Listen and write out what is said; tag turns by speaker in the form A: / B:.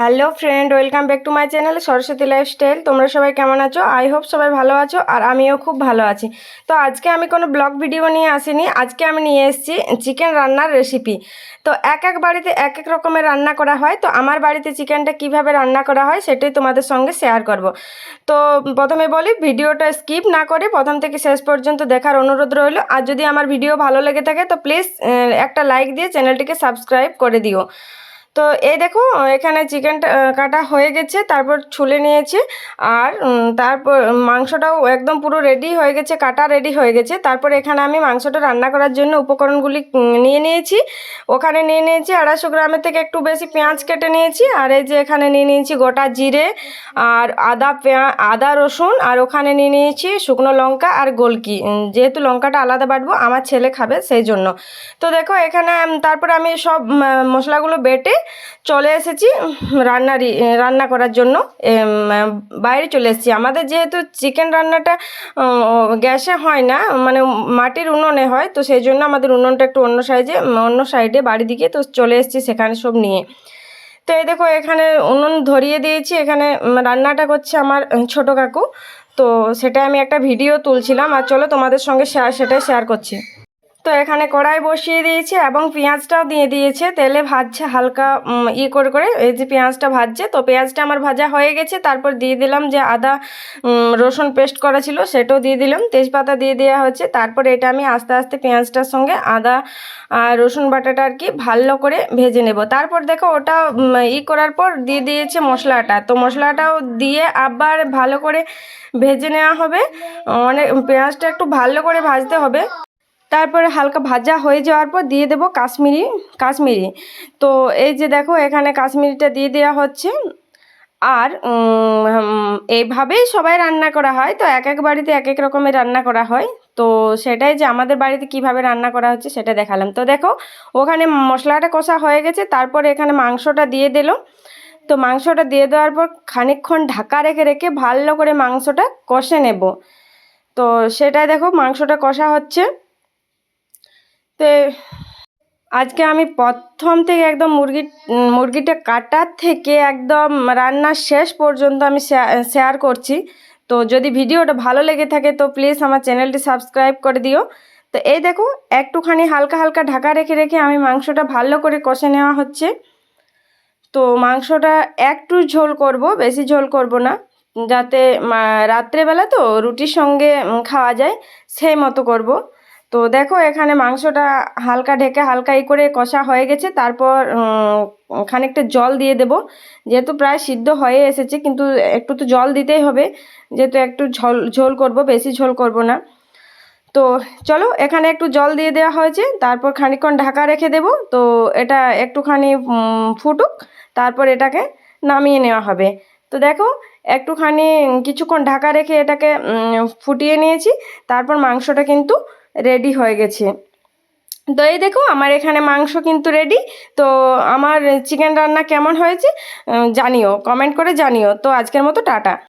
A: Hello friend, welcome back to my channel Saraswati lifestyle. তোমরা সবাই কেমন আছো? আই হোপ সবাই ভালো আছো আর আমিও খুব ভালো আছি। তো আজকে আমি কোনো ব্লগ ভিডিও নিয়ে আসিনি, আজকে আমি নিয়ে এসেছি চিকেন রান্নার রেসিপি তো এক এক বাড়িতে এক এক রকমের রান্না করা হয়, তো আমার বাড়িতে চিকেনটা কীভাবে রান্না করা হয় সেটাই তোমাদের সঙ্গে শেয়ার করব। তো প্রথমে বলি, ভিডিওটা স্কিপ না করে প্রথম থেকে শেষ পর্যন্ত দেখার অনুরোধ রইল। আর যদি আমার ভিডিও ভালো লেগে থাকে, তো প্লিজ একটা লাইক দিয়ে চ্যানেলটিকে সাবস্ক্রাইব করে দিও। তো এই দেখো, এখানে চিকেনটা কাটা হয়ে গেছে, তারপর ছুলে নিয়েছে, আর তারপর মাংসটাও একদম পুরো রেডি হয়ে গেছে, কাটা রেডি হয়ে গেছে, তারপর এখানে আমি মাংসটা রান্না করার জন্য উপকরণগুলি নিয়ে নিয়েছি, ওখানে নিয়ে নিয়েছি আড়াইশো গ্রামের থেকে একটু বেশি পেঁয়াজ কেটে নিয়েছি, আর এই যে এখানে নিয়ে নিয়েছি গোটা জিরে, আর আদা পেঁয়া, আদা রসুন, আর ওখানে নিয়ে নিয়েছি শুকনো লঙ্কা আর গোলকি যেহেতু লঙ্কাটা আলাদা বাটবো, আমার ছেলে খাবে সেই জন্য। তো দেখো এখানে তারপরে আমি সব মশলাগুলো বেটে চলে এসেছি রান্নারই রান্না করার জন্য। বাইরে চলে এসেছি। আমাদের যেহেতু চিকেন রান্নাটা গ্যাসে হয় না মানে মাটির উনুনে হয়, তো সেই জন্য আমাদের উনুনটা একটু অন্য সাইজে অন্য সাইডে বাড়ি দিকে, তো চলে এসেছি সেখানে সব নিয়ে। তো এই দেখো, এখানে উনুন ধরিয়ে দিয়েছি। এখানে রান্নাটা করছে আমার ছোট কাকু। তো সেটা আমি একটা ভিডিও তুলছিলাম। আর চলো তোমাদের সঙ্গে শেয়ার সেটাই শেয়ার করছি। তো এখানে কড়াই বসিয়ে দিয়েছে এবং পেঁয়াজটাও দিয়ে দিয়েছে। তেলে ভাজছে হালকা ই করে করে। এই যে পেঁয়াজটা ভাজছে, তো পেঁয়াজটা আমার ভাজা হয়ে গেছে। তারপর দিয়ে দিলাম যে আদা রসুন পেস্ট করা ছিল, সেটাও দিয়ে দিলাম। তেজপাতা দিয়ে দেওয়া হচ্ছে তারপর এটা আমি আস্তে আস্তে পেঁয়াজটার সঙ্গে আদা আর রসুন বাটাটা আর কি ভালো করে ভেজে নেব। তারপর দেখো ওটা ই করার পর দিয়ে দিয়েছে মশলাটা। তো মশলাটাও দিয়ে আবার ভালো করে ভেজে নেওয়া হবে। অনেক, পেঁয়াজটা একটু ভালো করে ভাজতে হবে। তারপরে হালকা ভাজা হয়ে যাওয়ার পর দিয়ে দেবো কাশ্মীরি কাশ্মীরি। তো এই যে দেখো, এখানে কাশ্মীরিটা দিয়ে দেওয়া হচ্ছে। আর এইভাবেই সবাই রান্না করা হয়। তো এক এক বাড়িতে এক এক রকমের রান্না করা হয়। তো সেটাই যে আমাদের বাড়িতে কীভাবে রান্না করা হচ্ছে সেটা দেখালাম। তো দেখো, ওখানে মশলাটা কষা হয়ে গেছে। তারপর এখানে মাংসটা দিয়ে দিল। তো মাংসটা দিয়ে দেওয়ার পর খানিকক্ষণ ঢাকা রেখে রেখে ভালো করে মাংসটা কষে নেব। তো সেটাই দেখো, মাংসটা কষা হচ্ছে। তো আজকে আমি প্রথম থেকে একদম মুরগি, মুরগিটা কাটার থেকে একদম রান্নার শেষ পর্যন্ত আমি শেয়ার করছি। তো যদি ভিডিওটা ভালো লেগে থাকে তো প্লিজ আমার চ্যানেলটি সাবস্ক্রাইব করে দিও। তো এই দেখো, একটুখানি হালকা হালকা ঢাকা রেখে রেখে আমি মাংসটা ভালো করে কষে নেওয়া হচ্ছে। তো মাংসটা একটু ঝোল করব, বেশি ঝোল করব না। যাতে রাত্রেবেলা তো রুটির সঙ্গে খাওয়া যায়, সেই মতো করব। তো দেখো, এখানে মাংসটা হালকা ঢেকে হালকা ই করে কষা হয়ে গেছে। তারপর খানিকটা জল দিয়ে দেব। যেহেতু প্রায় সিদ্ধ হয়ে এসেছে, কিন্তু একটু তো জল দিতেই হবে। যেহেতু একটু ঝোল ঝোল করব, বেশি ঝোল করব না। তো চলো, এখানে একটু জল দিয়ে দেওয়া হয়েছে। তারপর খানিকক্ষণ ঢাকা রেখে দেব। তো এটা একটুখানি ফুটুক। তারপর এটাকে নামিয়ে নেওয়া হবে। তো দেখো, একটুখানি, কিছুক্ষণ ঢাকা রেখে এটাকে ফুটিয়ে নিয়েছি। তারপর মাংসটা কিন্তু রেডি হয়ে গেছে। তো এই দেখো, আমার এখানে মাংস কিন্তু রেডি তো আমার চিকেন রান্না কেমন হয়েছে জানিও কমেন্ট করে জানিও। তো আজকের মতো টাটা।